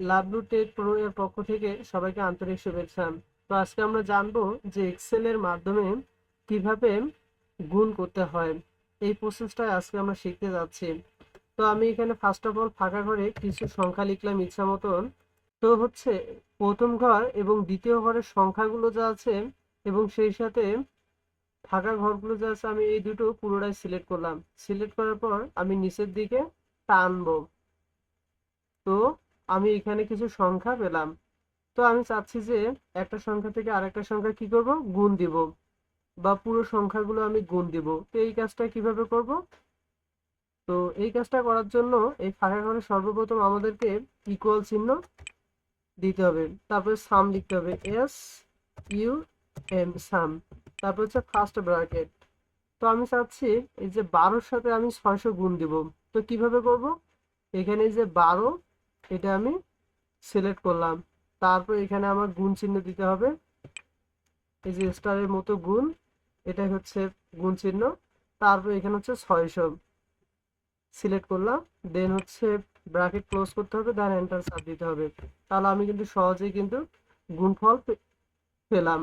Lavlu take pro এর পক্ষ থেকে সবাইকে আন্তরিক শুভেচ্ছা। তো আজকে আমরা জানব যে এক্সেল এর মাধ্যমে কীভাবে গুণ করতে হয়। এই প্রসেসটা আজকে আমরা শিখতে যাচ্ছি। তো আমি এখানে ফার্স্ট অফ অল ফাঁকা ঘরে কিছু সংখ্যা লিখলাম ইচ্ছা মতন। তো হচ্ছে প্রথম ঘর এবং দ্বিতীয় ঘরের সংখ্যাগুলো যা আছে এবং সেই সাথে ফাঁকা ঘরগুলো যা আছে আমি এই দুটো পুরোটাই সিলেক্ট করলাম। সিলেক্ট করার পর আমি নিচের দিকে টানবো। তো আমি এখানে কিছু সংখ্যা পেলাম। তো আমি চাচ্ছি যে একটা সংখ্যা থেকে আরেকটা সংখ্যা কি করব? গুণ দিব। বা পুরো সংখ্যাগুলো আমি গুণ দিব। তো এই কাজটা কীভাবে করব? তো এই কাজটা করার জন্য এই ফাঁকা ঘরে সর্বপ্রথম আমাদেরকে ইকুয়াল চিহ্ন দিতে হবে। তারপরে সাম লিখতে হবে। এস ইউ এম সাম তারপর হচ্ছে ফার্স্ট ব্র্যাকেট তো আমি চাচ্ছি এই যে বারোর সাথে আমি ছয়শো গুণ দিব। তো কীভাবে করব? এখানে যে বারো এটা আমি সিলেক্ট করলাম। তারপর এখানে আমার গুণ চিহ্ন দিতে হবে। এই যে স্টারের মতো গুণ এটা হচ্ছে গুণ চিহ্ন। তারপর এখানে হচ্ছে ছয়শো। সিলেক্ট করলাম। দেন হচ্ছে ব্র্যাকেট ক্লোজ করতে হবে দেন এন্টার চাপ দিতে হবে। তাহলে আমি কিন্তু সহজেই কিন্তু গুণফল পেলাম।